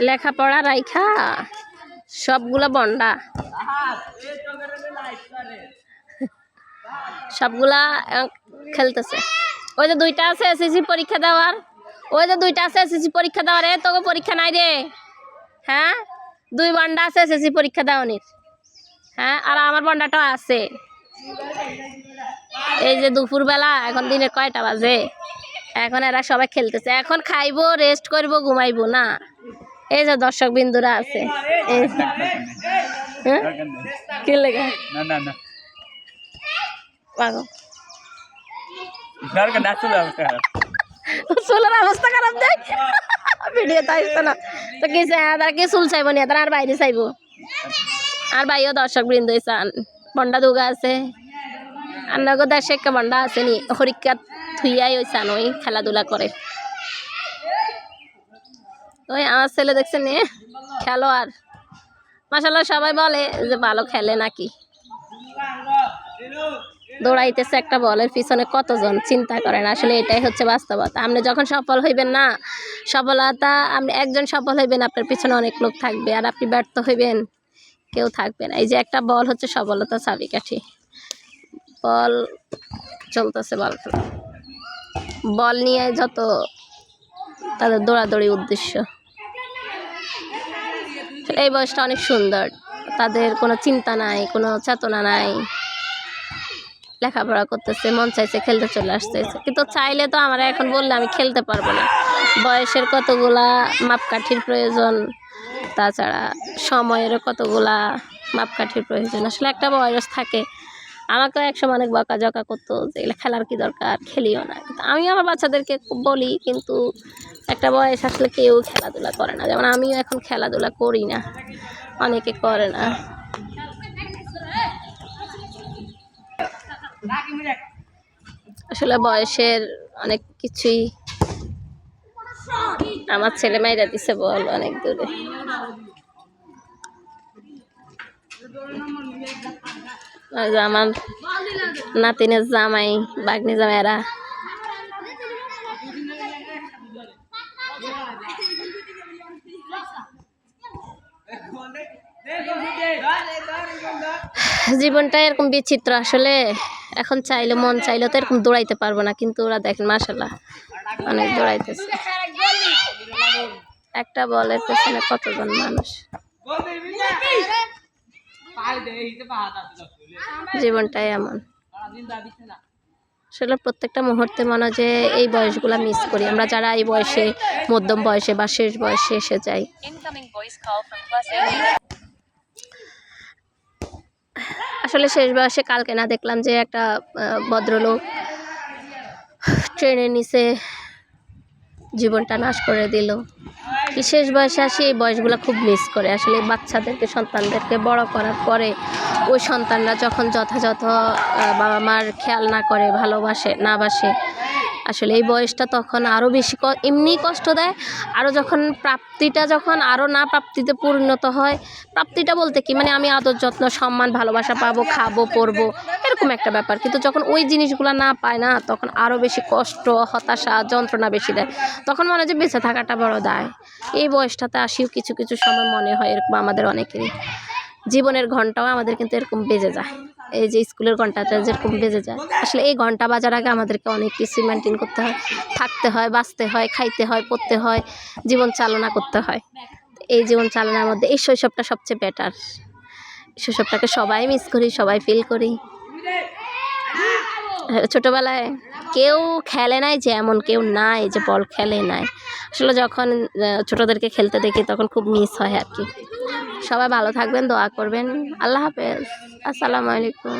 লেখাপড়া রাইখা, সবগুলা বন্ডা। সবগুলা খেলতেছে। ওই যে দুইটা আছে এসএসসি পরীক্ষা দেওয়ার। ওই যে দুইটা আছে এসএসসি পরীক্ষা দেওয়ার। এ, তোকে পরীক্ষা নাই রে। হ্যাঁ? দুই বন্ডা আছে এসএসসি পরীক্ষা দেওয়ানির। হ্যাঁ? আর আমার বন্ডাটাও আছে। এই যে দুপুরবেলা, এখন দিনে কয়টা বাজে? এখন এরা সবাই খেলতেছে। এখন খাইবো রেস্ট করব ঘুমাইবো না। এই যে দর্শক বিন্দুরা আছে। হ্যাঁ? অবস্থা না। তো হ্যাঁ, কি কি চাইব না আর বাইরে চাইব। আর দর্শক বৃন্দ পন্ডা দুগা আছে। আর নগো দেশে একটা বন্ডা আছে নি হরিকা থুইয়াই ওই চান ওই খেলাধুলা করে ওই আমার ছেলে দেখছেন খেলো আর মাসাল্লাহ সবাই বলে যে ভালো খেলে নাকি দৌড়াইতেছে একটা বলের পিছনে কতজন চিন্তা করেন আসলে এটাই হচ্ছে বাস্তবতা আপনি যখন সফল হইবেন না, সফলতা, আপনি একজন সফল হইবেন, আপনার পিছনে অনেক লোক থাকবে, আর আপনি ব্যর্থ হইবেন, কেউ থাকবে না। এই যে একটা বল হচ্ছে সফলতা চাবিকাঠি বল চলতেছে বল খেলা। বল নিয়ে যত তাদের দৌড়াদৌড়ি উদ্দেশ্য। এই বয়সটা অনেক সুন্দর। তাদের কোনো চিন্তা নাই, কোনো চেতনা নাই। লেখাপড়া করতেছে, মন চাইছে খেলতে চলে আসতেছে। কিন্তু চাইলে তো আমরা এখন বললে আমি খেলতে পারব না। বয়সের কতগুলা মাপকাঠির প্রয়োজন, তাছাড়া সময়েরও কতগুলা মাপকাঠির প্রয়োজন। আসলে একটা বয়স থাকে আমাকেও একসময় অনেক বকা জকা করতো যে এগুলো খেলার কি দরকার? খেলিও না। কিন্তু আমি আমার বাচ্চাদেরকে বলি, কিন্তু একটা বয়স আসলে কেউ খেলাধুলা করে না। যেমন আমিও এখন খেলাধুলা করি না, অনেকে করে না। আসলে বয়সের অনেক কিছুই আমার ছেলে মেয়েরা দিছে বল অনেক দূরে। আমার নাতিনের জামাই, বাগনি জামাইরা জীবনটা এরকম বিচিত্র, আসলে এখন চাইলে, মন চাইলে তো এরকম দৌড়াইতে পারব না, কিন্তু ওরা দেখেন মাসাল্লাহ অনেক দৌড়াইতেছে। একটা বলের পেছনে কতজন মানুষ? জীবনটাই এমন। আসলে প্রত্যেকটা মুহূর্তে মনে হয় যে এই বয়সগুলো মিস করি। আমরা যারা এই বয়সে, মধ্যম বয়সে বা শেষ বয়সে এসে যাই. আসলে শেষ বয়সে কালকে না দেখলাম যে একটা ভদ্রলোক ট্রেনের নিচে জীবনটা নাশ করে দিল। শেষ বয়সে আসি, এই বয়সগুলো খুব মিস করে। আসলে বাচ্চাদেরকে, সন্তানদেরকে বড় করার পরে ওই সন্তানরা যখন যথাযথ বাবা মার খেয়াল না করে, ভালোবাসে, না বাসে আসলে এই বয়সটা তখন আরও বেশি এমনিই কষ্ট দেয়। আরও যখন প্রাপ্তিটা যখন আরও না প্রাপ্তিতে পরিণত হয়, প্রাপ্তিটা বলতে কি? মানে আমি আদর যত্ন, সম্মান, ভালোবাসা পাবো, খাব, পরবো, এরকম একটা ব্যাপার। কিন্তু যখন ওই জিনিসগুলো না পায় না, তখন আরও বেশি কষ্ট, হতাশা, যন্ত্রণা বেশি দেয়। তখন মনে হয় যে বেঁচে থাকাটা বড় দায়। এই বয়সটাতে আসিও কিছু কিছু সময় মনে হয় এরকম আমাদের অনেকেরই। জীবনের ঘন্টাও আমাদের কিন্তু এরকম বেজে যায়। এই যে স্কুলের ঘন্টাটা যেরকম বেজে যায়। আসলে এই ঘণ্টা বাজার আগে আমাদেরকে অনেক কিছু মেনটেন করতে হয়। থাকতে হয়, বাঁচতে হয়, খাইতে হয়, পড়তে হয়, জীবন চালনা করতে হয়। এই জীবন চালনার মধ্যে এই শৈশবটা সবচেয়ে বেটার শৈশবটাকে সবাই মিস করি, সবাই ফিল করি। ছোটোবেলায় কেউ খেলে নাই যে এমন, কেউ নাই যে বল খেলে নাই। আসলে যখন ছোটোদেরকে খেলতে দেখি তখন খুব মিস হয় আর কি। সবাই ভালো থাকবেন দোয়া করবেন। আল্লাহ হাফেজ। আসসালামু আলাইকুম।